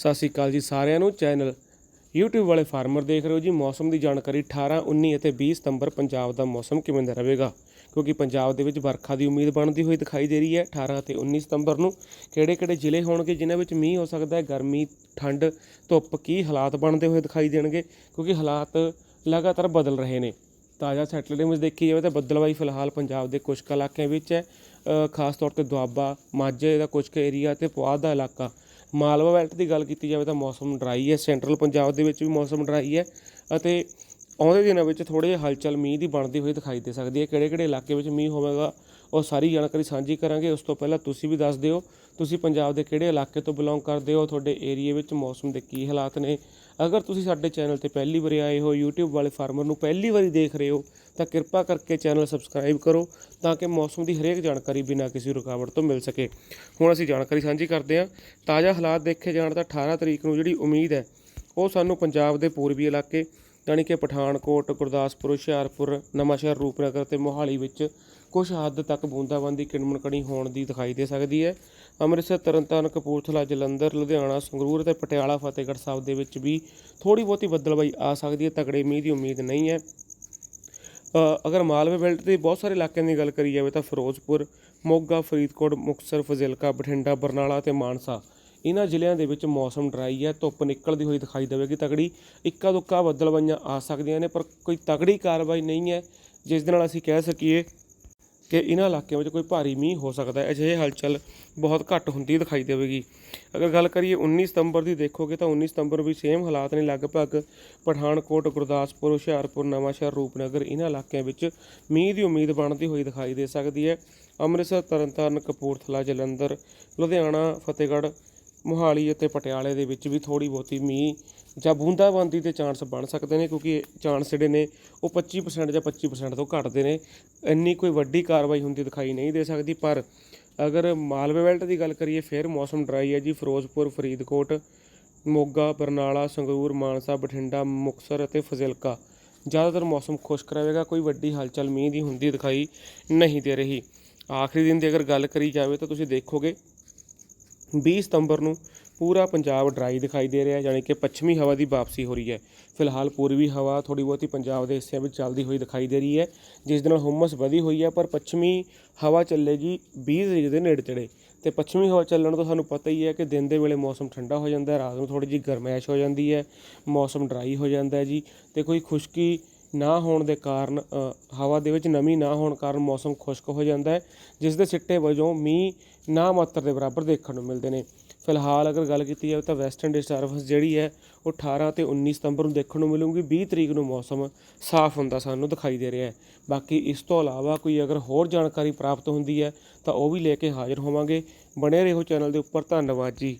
ਸਤਿ ਸ਼੍ਰੀ ਅਕਾਲ ਜੀ ਸਾਰਿਆਂ ਨੂੰ। ਚੈਨਲ YouTube ਵਾਲੇ ਫਾਰਮਰ ਦੇਖ ਰਹੇ ਹੋ ਜੀ। ਮੌਸਮ ਦੀ ਜਾਣਕਾਰੀ 18 19 ਅਤੇ 20 ਸਤੰਬਰ ਪੰਜਾਬ ਦਾ ਮੌਸਮ ਕਿਵੇਂ ਦਾ ਰਹੇਗਾ? ਕਿਉਂਕਿ ਪੰਜਾਬ ਦੇ ਵਿੱਚ ਵਰਖਾ ਦੀ ਉਮੀਦ ਬਣਦੀ ਹੋਈ ਦਿਖਾਈ ਦੇ ਰਹੀ ਹੈ 18 ਅਤੇ 19 ਸਤੰਬਰ ਨੂੰ। ਕਿਹੜੇ-ਕਿਹੜੇ ਜ਼ਿਲ੍ਹੇ ਹੋਣਗੇ ਜਿਨ੍ਹਾਂ ਵਿੱਚ ਮੀਂਹ ਹੋ ਸਕਦਾ ਹੈ? ਗਰਮੀ, ਠੰਡ, ਧੁੱਪ ਕੀ ਹਾਲਾਤ ਬਣਦੇ ਹੋਏ ਦਿਖਾਈ ਦੇਣਗੇ? ਕਿਉਂਕਿ ਹਾਲਾਤ ਲਗਾਤਾਰ ਬਦਲ ਰਹੇ ਨੇ। ਤਾਜ਼ਾ ਸੈਟਲਡੇ ਵਿੱਚ ਦੇਖੀ ਜਾਵੇ ਤਾਂ ਬੱਦਲਵਾਈ ਫਿਲਹਾਲ ਪੰਜਾਬ ਦੇ ਕੁਝ ਕੁ ਇਲਾਕਿਆਂ ਵਿੱਚ ਹੈ। ਖਾਸ ਤੌਰ ਤੇ ਦੁਆਬਾ, ਮਾਝੇ ਦਾ ਕੁਝ ਕੁ ਏਰੀਆ ਤੇ ਪੁਆਧ ਦਾ ਇਲਾਕਾ। ਮਾਲਵਾ ਬੈਲਟ ਦੀ ਗੱਲ ਕੀਤੀ ਜਾਵੇ ਤਾਂ ਮੌਸਮ ਡਰਾਈ ਹੈ। ਸੈਂਟਰਲ ਪੰਜਾਬ ਦੇ ਵਿੱਚ ਵੀ ਮੌਸਮ ਡਰਾਈ ਹੈ ਅਤੇ ਆਉਂਦੇ ਦਿਨਾਂ ਵਿੱਚ ਥੋੜ੍ਹੇ ਜਿਹੇ ਹਲਚਲ ਮੀਂਹ ਦੀ ਬਣਦੀ ਹੋਈ ਦਿਖਾਈ ਦੇ ਸਕਦੀ ਹੈ। ਕਿਹੜੇ ਕਿਹੜੇ ਇਲਾਕੇ ਵਿੱਚ ਮੀਂਹ ਹੋਵੇਗਾ, ਉਹ ਸਾਰੀ ਜਾਣਕਾਰੀ ਸਾਂਝੀ ਕਰਾਂਗੇ। ਉਸ ਤੋਂ ਪਹਿਲਾਂ ਤੁਸੀਂ ਵੀ ਦੱਸ ਦਿਓ, ਤੁਸੀਂ ਪੰਜਾਬ ਦੇ ਕਿਹੜੇ ਇਲਾਕੇ ਤੋਂ ਬਿਲੋਂਗ ਕਰਦੇ ਹੋ, ਤੁਹਾਡੇ ਏਰੀਆ ਵਿੱਚ ਮੌਸਮ ਦੇ ਕੀ ਹਾਲਾਤ ਨੇ ਅਗਰ ਤੁਸੀਂ ਸਾਡੇ ਚੈਨਲ ਤੇ ਪਹਿਲੀ ਵਾਰੀ ਆਏ ਹੋ, YouTube ਵਾਲੇ ਫਾਰਮਰ ਨੂੰ ਪਹਿਲੀ ਵਾਰੀ ਦੇਖ ਰਹੇ ਹੋ, ਤਾਂ ਕਿਰਪਾ ਕਰਕੇ ਚੈਨਲ ਸਬਸਕ੍ਰਾਈਬ ਕਰੋ ਤਾਂ ਕਿ ਮੌਸਮ ਦੀ ਹਰੇਕ ਜਾਣਕਾਰੀ ਬਿਨਾਂ ਕਿਸੇ ਰੁਕਾਵਟ ਤੋਂ ਮਿਲ ਸਕੇ। ਹੁਣ ਅਸੀਂ ਜਾਣਕਾਰੀ ਸਾਂਝੀ ਕਰਦੇ ਹਾਂ। ਤਾਜ਼ਾ ਹਾਲਾਤ ਦੇਖੇ ਜਾਣ ਤਾਂ 18 ਤਰੀਕ ਨੂੰ ਜਿਹੜੀ ਉਮੀਦ ਹੈ, ਉਹ ਸਾਨੂੰ ਪੰਜਾਬ ਦੇ ਪੂਰਬੀ ਇਲਾਕੇ ਯਾਨੀ ਕਿ ਪਠਾਨਕੋਟ, ਗੁਰਦਾਸਪੁਰ, ਹੁਸ਼ਿਆਰਪੁਰ, ਨਵਾਂਸ਼ਹਿਰ, ਰੂਪਨਗਰ ਤੇ ਮੋਹਾਲੀ ਵਿੱਚ ਕੁਝ ਹੱਦ ਤੱਕ ਬੂੰਦਾਬਾਂਦੀ ਕਿਣਮਣਕਣੀ ਹੋਣ ਦੀ ਦਿਖਾਈ ਦੇ ਸਕਦੀ ਹੈ। ਅੰਮ੍ਰਿਤਸਰ, ਤਰਨਤਾਰਨ, ਕਪੂਰਥਲਾ, ਜਲੰਧਰ, ਲੁਧਿਆਣਾ, ਸੰਗਰੂਰ ਅਤੇ ਪਟਿਆਲਾ, ਫਤਿਹਗੜ੍ਹ ਸਾਹਿਬ ਦੇ ਵਿੱਚ ਵੀ ਥੋੜੀ ਬਹੁਤੀ ਬੱਦਲਬਾਈ ਆ ਸਕਦੀ ਹੈ। ਤਕੜੇ ਮੀਂਹ ਦੀ ਉਮੀਦ ਨਹੀਂ ਹੈ। ਅਗਰ ਮਾਲਵੇ ਬੈਲਟ ਦੇ ਬਹੁਤ ਸਾਰੇ ਇਲਾਕਿਆਂ ਦੀ ਗੱਲ ਕਰੀ ਜਾਵੇ ਤਾਂ ਫਿਰੋਜ਼ਪੁਰ, ਮੋਗਾ, ਫਰੀਦਕੋਟ, ਮੁਕਤਸਰ, ਫਜ਼ਿਲਕਾ, ਬਠਿੰਡਾ, ਬਰਨਾਲਾ ਅਤੇ ਮਾਨਸਾ ਇਹਨਾਂ ਜ਼ਿਲ੍ਹਿਆਂ ਦੇ ਵਿੱਚ ਮੌਸਮ ਡਰਾਈ ਹੈ। ਧੁੱਪ ਨਿਕਲਦੀ ਹੋਈ ਦਿਖਾਈ ਦੇਵੇਗੀ। ਤਕੜੀ ਇੱਕਾ ਦੁੱਕਾ ਬੱਦਲਬਾਈਆਂ ਆ ਸਕਦੀਆਂ ਨੇ, ਪਰ ਕੋਈ ਤਗੜੀ ਕਾਰਵਾਈ ਨਹੀਂ ਹੈ। ਜਿਸ ਦੇ ਨਾਲ ਅਸੀਂ ਕਹਿ ਸਕੀਏ ਕਿ ਇਹਨਾਂ ਇਲਾਕਿਆਂ ਵਿੱਚ ਕੋਈ ਭਾਰੀ ਮੀਂਹ ਹੋ ਸਕਦਾ ਹੈ। ਅਜਿਹੇ ਹਲਚਲ ਬਹੁਤ ਘੱਟ ਹੁੰਦੀ ਦਿਖਾਈ ਦੇਵੇਗੀ। ਅਗਰ ਗੱਲ ਕਰੀਏ 19 ਸਤੰਬਰ ਦੀ ਦੇਖੋਗੇ ਤਾਂ 19 ਸਤੰਬਰ ਵੀ ਸੇਮ ਹਾਲਾਤ ਨੇ। ਲਗਭਗ ਪਠਾਨਕੋਟ, ਗੁਰਦਾਸਪੁਰ, ਹੁਸ਼ਿਆਰਪੁਰ, ਨਵਾਂਸ਼ਹਿਰ, ਰੂਪਨਗਰ ਇਹਨਾਂ ਇਲਾਕਿਆਂ ਵਿੱਚ ਮੀਂਹ ਦੀ ਉਮੀਦ ਬਣਦੀ ਹੋਈ ਦਿਖਾਈ ਦੇ ਸਕਦੀ ਹੈ। ਅੰਮ੍ਰਿਤਸਰ, ਤਰਨਤਾਰਨ, ਕਪੂਰਥਲਾ, ਜਲੰਧਰ, ਲੁਧਿਆਣਾ, ਫਤਿਹਗੜ੍ਹ, ਮੋਹਾਲੀ ਅਤੇ ਪਟਿਆਲੇ ਦੇ ਵਿੱਚ ਵੀ ਥੋੜੀ ਬਹੁਤੀ ਮੀਂਹ ਜਾਂ ਬੂੰਦਾਬਾਂਦੀ ਦੇ ਚਾਂਸ ਬਣ ਸਕਦੇ ਨੇ, ਕਿਉਂਕਿ ਚਾਂਸ ਜਿਹੜੇ ਨੇ ਉਹ 25% ਜਾਂ 25% ਤੋਂ ਘੱਟਦੇ ਨੇ। ਇੰਨੀ ਕੋਈ ਵੱਡੀ ਕਾਰਵਾਈ ਹੁੰਦੀ ਦਿਖਾਈ ਨਹੀਂ ਦੇ ਸਕਦੀ, ਪਰ ਅਗਰ ਮਾਲਵੇ ਬੈਲਟ ਦੀ ਗੱਲ ਕਰੀਏ, ਫਿਰ ਮੌਸਮ ਡਰਾਈ ਹੈ ਜੀ। ਫਿਰੋਜ਼ਪੁਰ, ਫਰੀਦਕੋਟ, ਮੋਗਾ, ਬਰਨਾਲਾ, ਸੰਗਰੂਰ, ਮਾਨਸਾ, ਬਠਿੰਡਾ, ਮੁਕਤਸਰ ਅਤੇ ਫਜ਼ਿਲਕਾ। ਜ਼ਿਆਦਾਤਰ ਮੌਸਮ ਖੁਸ਼ਕ ਰਹੇਗਾ, ਕੋਈ ਵੱਡੀ ਹਲਚਲ ਮੀਂਹ ਦੀ ਹੁੰਦੀ ਦਿਖਾਈ ਨਹੀਂ ਦੇ ਰਹੀ। ਆਖਰੀ ਦਿਨ ਦੀ ਅਗਰ ਗੱਲ ਕਰੀ ਜਾਵੇ ਤਾਂ ਤੁਸੀਂ ਦੇਖੋਗੇ 20 ਸਤੰਬਰ ਨੂੰ ਪੂਰਾ ਪੰਜਾਬ ਡਰਾਈ ਦਿਖਾਈ ਦੇ ਰਿਹਾ ਹੈ ਕਿ ਪੱਛਮੀ ਹਵਾ ਦੀ ਵਾਪਸੀ ਹੋ ਰਹੀ ਹੈ। ਫਿਲਹਾਲ ਪੂਰਬੀ ਹਵਾ ਥੋੜੀ ਬਹੁਤੀ ਪੰਜਾਬ ਦੇ ਹਿੱਸਿਆਂ ਵਿੱਚ ਚੱਲਦੀ ਹੋਈ ਦਿਖਾਈ ਦੇ ਰਹੀ ਹੈ, ਜਿਸ ਦੇ ਨਾਲ ਹੁਮਸ ਵਧੀ ਹੋਈ ਹੈ, ਪਰ ਪੱਛਮੀ ਹਵਾ ਚੱਲੇਗੀ 20 ਤਰੀਕ ਦੇ ਨੇੜੇ ਤੇੜੇ। ਤੇ ਪੱਛਮੀ ਹਵਾ ਚੱਲਣ ਤੋਂ ਸਾਨੂੰ ਪਤਾ ਹੀ ਹੈ ਕਿ ਦਿਨ ਦੇ ਵੇਲੇ ਮੌਸਮ ਠੰਡਾ ਹੋ ਜਾਂਦਾ ਹੈ, ਰਾਤ ਨੂੰ ਥੋੜੀ ਜਿਹੀ ਗਰਮੈਸ਼ ਹੋ ਜਾਂਦੀ ਹੈ, ਮੌਸਮ ਡਰਾਈ ਹੋ ਜਾਂਦਾ ਹੈ ਜੀ, ਤੇ ਕੋਈ ਖੁਸ਼ਕੀ ਨਾ ਹੋਣ ਦੇ ਕਾਰਨ ਹਵਾ ਦੇ ਵਿੱਚ ਨਮੀ ਨਾ ਹੋਣ ਕਾਰਨ ਮੌਸਮ ਖੁਸ਼ਕ ਹੋ ਜਾਂਦਾ ਹੈ, ਜਿਸ ਦੇ ਸਿੱਟੇ ਵਜੋਂ ਮੀਂਹ ਨਾ ਮਾਤਰ ਦੇ ਬਰਾਬਰ ਦੇਖਣ ਨੂੰ ਮਿਲਦੇ ਨੇ। ਫਿਲਹਾਲ ਅਗਰ ਗੱਲ ਕੀਤੀ ਜਾਵੇ ਤਾਂ ਵੈਸਟਰਨ ਡਿਸਟਰਬੈਂਸ ਜਿਹੜੀ ਹੈ, ਉਹ 18 ਤੇ 19 ਸਤੰਬਰ ਨੂੰ ਦੇਖਣ ਨੂੰ ਮਿਲੂਗੀ। 20 ਤਰੀਕ ਨੂੰ ਮੌਸਮ ਸਾਫ਼ ਹੁੰਦਾ ਸਾਨੂੰ ਦਿਖਾਈ ਦੇ ਰਿਹਾ ਹੈ। ਬਾਕੀ ਇਸ ਤੋਂ ਇਲਾਵਾ ਕੋਈ ਅਗਰ ਹੋਰ ਜਾਣਕਾਰੀ ਪ੍ਰਾਪਤ ਹੁੰਦੀ ਹੈ, ਤਾਂ ਉਹ ਵੀ ਲੈ ਕੇ ਹਾਜ਼ਰ ਹੋਵਾਂਗੇ। ਬਣੇ ਰਹੋ ਚੈਨਲ ਦੇ ਉੱਪਰ। ਧੰਨਵਾਦ ਜੀ।